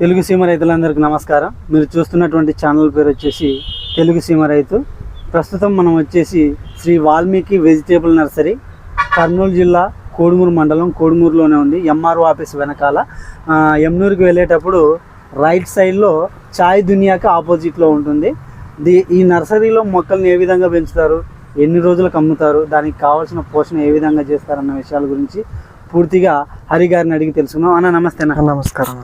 తెలుగు సీమ రైతులందరికీ నమస్కారం. మీరు చూస్తున్నటువంటి ఛానల్ పేరు వచ్చేసి తెలుగు సీమ రైతు. ప్రస్తుతం మనం వచ్చేసి శ్రీ వాల్మీకి వెజిటేబుల్ నర్సరీ కర్నూలు జిల్లా కోడుమూరు మండలం కోడుమూరులోనే ఉంది. ఎంఆర్ఓ ఆఫీస్ వెనకాల. ఎమ్నూరుకి వెళ్ళేటప్పుడు రైట్ సైడ్లో చాయ్ దునియాకి ఆపోజిట్లో ఉంటుంది. ది ఈ నర్సరీలో మొక్కల్ని ఏ విధంగా పెంచుతారు? ఎన్ని రోజులకు అమ్ముతారు? దానికి కావాల్సిన పోషణ ఏ విధంగా చేస్తారన్న విషయాల గురించి పూర్తిగా హరి గారిని అడిగి తెలుసుకుందాం. అన్న నమస్తే నమస్కారం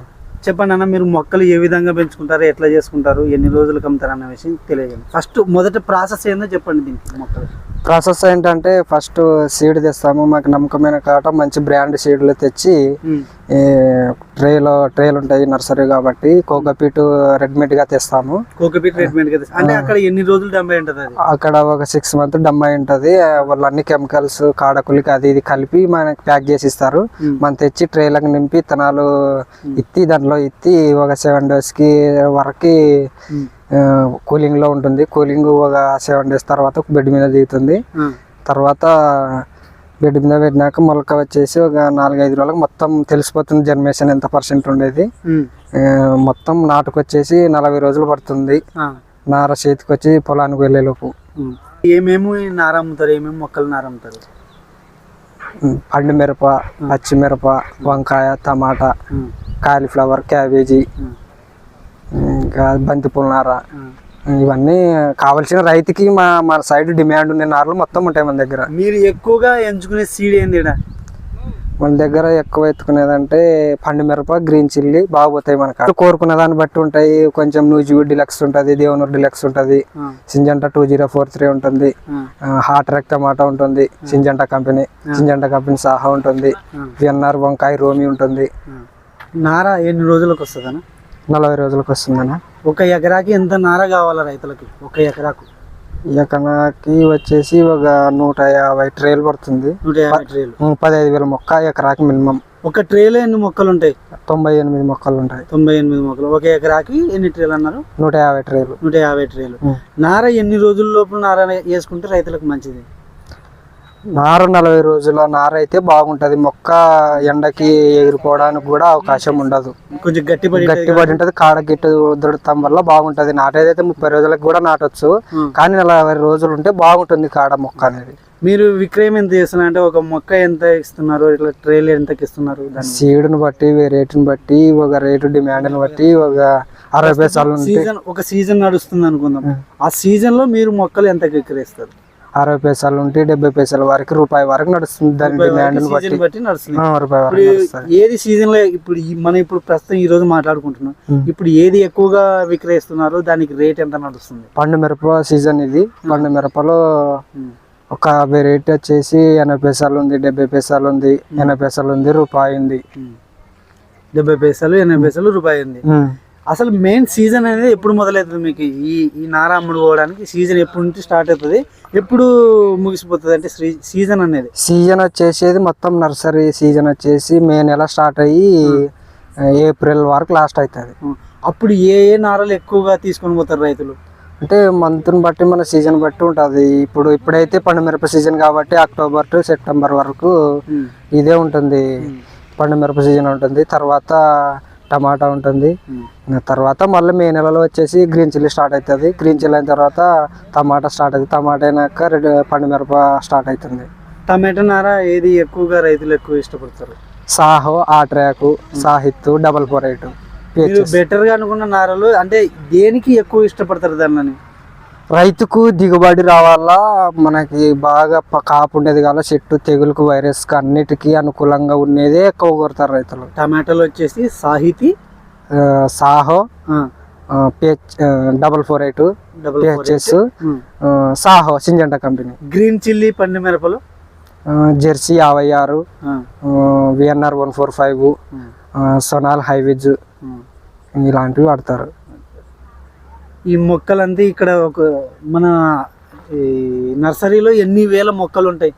చెప్పండి అన్న మీరు మొక్కలు ఏ విధంగా పెంచుకుంటారు ఎట్లా చేసుకుంటారు ఎన్ని రోజులకు అమ్ముతారు అన్న విషయం తెలియజేయండి. ఫస్ట్ మొదట ప్రాసెస్ ఏందో చెప్పండి దీనికి మొక్కలు ప్రాసెస్ ఏంటంటే ఫస్ట్ సీడ్ తెస్తాము. మాకు నమ్మకమైన కాట మంచి బ్రాండ్ సీడ్లు తెచ్చి ఈ ట్రేలో ట్రేలు ఉంటాయి నర్సరీ కాబట్టి కోకోపీట్ రెడీమేడ్గా తెస్తాము. కోకోపీట్ అంటే అక్కడ ఎన్ని రోజులు డెబ్బై ఉంటుంది అది? అక్కడ ఒక సిక్స్ మంత్ డమ్మాయి ఉంటది. వాళ్ళు అన్ని కెమికల్స్ కాడకులకి అది ఇది కలిపి మనకి ప్యాక్ చేసి ఇస్తారు. మనం తెచ్చి ట్రేలకు నింపి విత్తనాలు ఇత్తి దాంట్లో ఇత్తి ఒక సెవెన్ డేస్కి వరకు మ్మ్. కూలింగ్లో ఉంటుంది కూలింగ్ ఒక సెవెన్ డేస్ తర్వాత బెడ్ మీద దిగుతుంది. తర్వాత బెడ్ మీద పెట్టినాక మొలక వచ్చేసి ఒక నాలుగైదు రోజులకు మొత్తం తెలిసిపోతుంది జర్మేషన్ ఎంత పర్సెంట్ ఉండేది మొత్తం నాటుకు వచ్చేసి నలభై రోజులు పడుతుంది. నార చేతికి వచ్చి పొలానికి వెళ్ళేలోపు. ఏమేమి నార అమ్ముతారు ఏమేమి మొక్కలు నార అమ్ముతారు పండు మిరప పచ్చి మిరప వంకాయ టమాటా. Cauliflower cabbage. ఇంకా బంతిపూల నార ఆ. ఇవన్నీ కావాల్సిన రైతుకి మా మన సైడ్ డిమాండ్ ఉన్న నారలు మొత్తం ఉంటాయి మన దగ్గర మీరు ఎక్కువగా ఎంచుకునే సీడ్ ఏంది? మన దగ్గర ఎక్కువ ఎత్తుకునేదంటే పండు మిరప గ్రీన్ చిల్లీ బాగుపోతాయి మనకు కోరుకునే దాన్ని బట్టి ఉంటాయి కొంచెం నూజివీ డిలక్స్ ఉంటుంది దేవనూరు డిలక్స్ ఉంటుంది. Syngenta two zero four three ఉంటుంది. హాట్ రెక్ టమాటా ఉంటుంది Syngenta company Syngenta company Saaho ఉంటుంది. విఎన్ఆర్ వంకాయ రోమి ఉంటుంది. నార ఎన్ని రోజులకు వస్తుందన్న నలభై రోజులకు వస్తుందన్న. ఒక ఎకరాకి ఎంత నార కావాలా రైతులకి? ఒక ఎకరాకు? ఎకరాకి వచ్చేసి ఒక నూట యాభై ట్రేలు పడుతుంది. నూట యాభై ట్రేలు. పదహైదు వేల మొక్క ఎకరాకి మినిమం. ఒక ట్రేలో ఎన్ని మొక్కలు ఉంటాయి తొంభై ఎనిమిది మొక్కలు ఉంటాయి తొంభై ఎనిమిది మొక్కలు. ఒక ఎకరాకి ఎన్ని ట్రేలు అన్నారు? నూట యాభై ట్రేలు. నూట యాభై ట్రేలు. నార ఎన్ని రోజుల లోపు నార వేసుకుంటే రైతులకు మంచిది? నారు నలభై రోజుల నార అయితే బాగుంటది. మొక్క ఎండకి ఎగిరిపోవడానికి కూడా అవకాశం ఉండదు. కొంచెం గట్టిపడి గట్టిపడి ఉంటది కాడ గిట్టు దొడతాం వల్ల బాగుంటది. నాటేదైతే ముప్పై రోజులకు కూడా నాటొచ్చు. కానీ నలభై రోజులు ఉంటే బాగుంటుంది కాడ మొక్క అనేది. మీరు విక్రయం ఎంత చేస్తున్నారు? అంటే ఒక మొక్క ఎంత ఇస్తున్నారు? ఇట్లా ట్రేలు ఎంతకి ఇస్తున్నారు సీడ్ని బట్టి రేటుని బట్టి ఒక రేటు డిమాండ్ని బట్టి ఒక అరవై పైసలు సీజన్ ఒక సీజన్ నడుస్తుంది అనుకుందాం. ఆ. సీజన్లో మీరు మొక్కలు ఎంతకి విక్రయిస్తారు? అరవై పైసలు ఉంటే డెబ్బై పైసల వరకు రూపాయి వరకు నడుస్తుంది. దాని డిమాండ్ని బట్టి. సీజన్ బట్టి నడుస్తుంది. ఆ, రూపాయి వరకు నడుస్తుంది. ఏది సీజన్లో ఇప్పుడు ఈ- మనం ఇప్పుడు ప్రస్తుతం ఈ రోజు మాట్లాడుకుంటున్నాం. ఇప్పుడు ఏది ఎక్కువగా విక్రయిస్తున్నారు దానికి రేట్ ఎంత నడుస్తుంది? పండు మిరప సీజన్ ఇది. పండు మిరపలో ఉమ్. ఒక రేట్ వచ్చేసి ఎనభై పైసలు ఉంది డెబ్బై పైసలు ఉంది ఎనభై పైసలు ఉంది రూపాయి ఉంది. డెబ్బై పైసలు ఎనభై పైసలు రూపాయి ఉంది. ఉమ్. అసలు మెయిన్ సీజన్ అనేది ఎప్పుడు మొదలవుతుంది మీకు? ఈ ఈ నార అమ్ముడు పోవడానికి సీజన్ ఎప్పుడు నుంచి స్టార్ట్ అవుతుంది? ఎప్పుడు ముగిసిపోతుంది అంటే సీజన్ అనేది? సీజన్ వచ్చేసేది మొత్తం నర్సరీ సీజన్ వచ్చేసి మే నెల స్టార్ట్ అయ్యి ఏప్రిల్ వరకు లాస్ట్ అవుతుంది. ఉమ్. అప్పుడు ఏ ఏ నారలు ఎక్కువగా తీసుకొని పోతారు రైతులు? అంటే మంత్ని బట్టి మన సీజన్ బట్టి ఉంటుంది. ఇప్పుడు ఇప్పుడైతే పండు మిరప సీజన్ కాబట్టి అక్టోబర్ టు సెప్టెంబర్ వరకు ఉమ్. ఇదే ఉంటుంది. ఉమ్. పండు మిరప సీజన్ ఉంటుంది. తర్వాత టమాటా ఉంటుంది. తర్వాత మళ్ళీ మే నెలలో వచ్చేసి గ్రీన్ చిల్లీ స్టార్ట్ అవుతుంది గ్రీన్ చిల్లీ అయిన తర్వాత టమాటా స్టార్ట్ అవుతుంది టమాటా అయినాక రెడ్ పండు మిరప స్టార్ట్ అవుతుంది టమాటో నార ఏది ఎక్కువగా రైతులు ఎక్కువ ఇష్టపడతారు? సాహో ఆట్రాకు సాహిత్తు డబల్ ఫోర్ ఎయిట్ మీరు బెటర్గా అనుకున్న నారలు అంటే దేనికి ఎక్కువ ఇష్టపడతారు దాన్ని? రైతుకు దిగుబడి రావాలా? మనకి బాగా కాపు ఉండేది కావాలా? చెట్టు తెగులుకు వైరస్ అన్నిటికీ అనుకూలంగా ఉండేదే ఎక్కువ కోరుతారు రైతులు. టమాటాలు వచ్చేసి Sahithi Saaho PH double four eight PHS Saaho Syngenta company. Green chilli పండు మిరపలు? జెర్సీ యాభై ఆరు VNR one four five Sonal హైవిజ్. ఇలాంటివి వాడతారు. ఈ మొక్కలంతా ఇక్కడ ఒక మన ఈ నర్సరీలో ఎన్ని వేల మొక్కలు ఉంటాయి?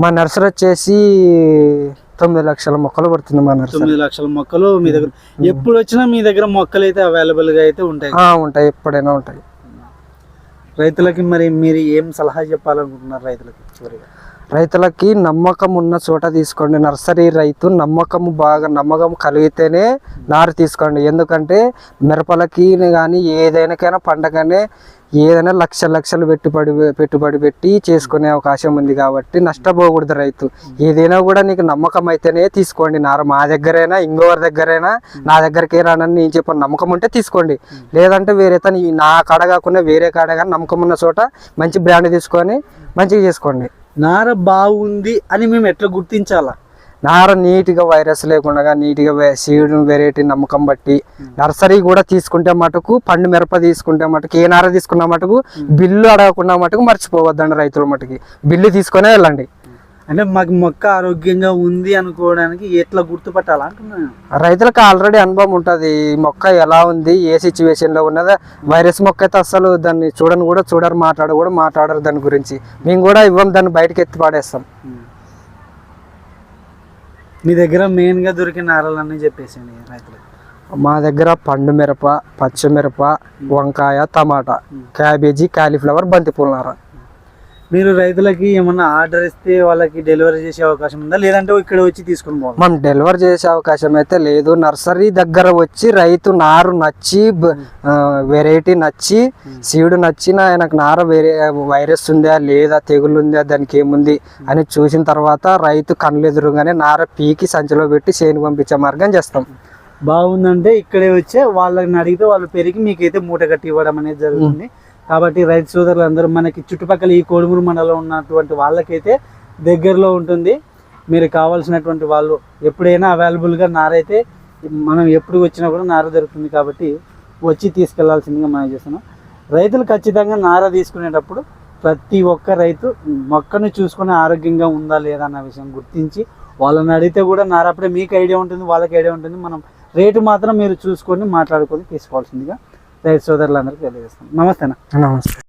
మా నర్సరీ వచ్చేసి తొమ్మిది లక్షల మొక్కలు పడుతుంది మా నర్సరీ. తొమ్మిది లక్షల మొక్కలు మీ దగ్గర. ఎప్పుడు వచ్చినా మీ దగ్గర మొక్కలు అయితే అవైలబుల్గా అయితే ఉంటాయి. ఉంటాయి ఎప్పుడైనా ఉంటాయి. రైతులకి మరి మీరు ఏం సలహా చెప్పాలనుకుంటున్నారు రైతులకి చివరిగా? రైతులకి నమ్మకం ఉన్న చోట తీసుకోండి. నర్సరీ రైతు నమ్మకం బాగా నమ్మకం కలిగితేనే నారు తీసుకోండి. ఎందుకంటే మిరపలకి కానీ ఏదైనాకైనా పండగనే ఏదైనా లక్ష లక్షలు పెట్టుబడి పెట్టుబడి పెట్టి చేసుకునే అవకాశం ఉంది కాబట్టి నష్టపోకూడదు రైతు. ఏదైనా కూడా నీకు నమ్మకం అయితేనే తీసుకోండి. నా మా దగ్గరైనా ఇంకోవారి దగ్గరైనా నా దగ్గరకే రానని నేను చెప్పిన నమ్మకం ఉంటే తీసుకోండి. లేదంటే వేరే తను నా కాడ కాకుండా వేరే కాడ కానీ నమ్మకం ఉన్న చోట మంచి బ్రాండ్ తీసుకొని మంచిగా చేసుకోండి. నార బాగుంది అని మేము ఎట్లా గుర్తించాలా? నార నీట్గా వైరస్ లేకుండా నీట్గా సీడ్ వెరైటీ నమ్మకం బట్టి నర్సరీ కూడా తీసుకుంటే మటుకు పండు మిరప తీసుకుంటే మటుకు ఏ నార తీసుకున్న మటుకు బిల్లు అడగకుండా మటుకు మర్చిపోవద్దండి రైతుల మటుకి. బిల్లు తీసుకొనే వెళ్ళండి. అంటే మాకు మొక్క ఆరోగ్యంగా ఉంది అనుకోవడానికి ఎట్లా గుర్తుపట్టాలా రైతులకు ఆల్రెడీ అనుభవం ఉంటుంది. ఈ మొక్క ఎలా ఉంది ఏ సిచ్యువేషన్లో ఉన్నదో వైరస్ మొక్క అయితే అసలు దాన్ని చూడని కూడా చూడరు మాట్లాడు కూడా మాట్లాడరు దాని గురించి. మేము కూడా ఇవ్వం దాన్ని బయటకి ఎత్తి పాడేస్తాం. మీ దగ్గర మెయిన్గా దొరికిన నారలన్నీ చెప్పేసింది రైతులకు. మా దగ్గర పండు మిరప పచ్చిమిరప వంకాయ టమాటా క్యాబేజీ కాలీఫ్లవర్ బంతిపూల నార. మీరు రైతులకి ఏమన్నా ఆర్డర్ ఇస్తే వాళ్ళకి డెలివరీ చేసే అవకాశం ఉందా? లేదంటే ఇక్కడ వచ్చి తీసుకుని పోవాలి? మనం డెలివరీ చేసే అవకాశం అయితే లేదు. నర్సరీ దగ్గర వచ్చి రైతు నారు నచ్చి వెరైటీ నచ్చి సీడు నచ్చిన ఆయనకు నార వేరే వైరస్ ఉందా లేదా తెగులు ఉందా దానికి ఏముంది అని చూసిన తర్వాత రైతు కళ్ళు ఎదురుగానే నార పీకి సంచిలో పెట్టి చేను పంపించే మార్గం చేస్తాం. బాగుందంటే ఇక్కడే వచ్చే వాళ్ళని అడిగితే వాళ్ళు పెరిగి మీకైతే మూట కట్టి ఇవ్వడం అనేది జరుగుతుంది. కాబట్టి రైతు సోదరులు అందరూ మనకి చుట్టుపక్కల ఈ కోడుమూరు మండలం ఉన్నటువంటి వాళ్ళకైతే దగ్గరలో ఉంటుంది. మీరు కావాల్సినటువంటి వాళ్ళు ఎప్పుడైనా అవైలబుల్గా నారైతే మనం ఎప్పుడు వచ్చినా కూడా నార దొరుకుతుంది కాబట్టి వచ్చి తీసుకెళ్ళాల్సిందిగా మనం చేస్తున్నాం. రైతులు ఖచ్చితంగా నార తీసుకునేటప్పుడు ప్రతి ఒక్క రైతు మొక్కను చూసుకొని ఆరోగ్యంగా ఉందా లేదా అన్న విషయం గుర్తించి వాళ్ళని అడిగితే కూడా నార అప్పుడే మీకు ఐడియా ఉంటుంది వాళ్ళకి ఐడియా ఉంటుంది. మనం రేటు మాత్రం మీరు చూసుకొని మాట్లాడుకొని తీసుకోవాల్సిందిగా రైతు సోదరులందరికీ తెలియజేస్తాను నమస్తేనా? నమస్తే.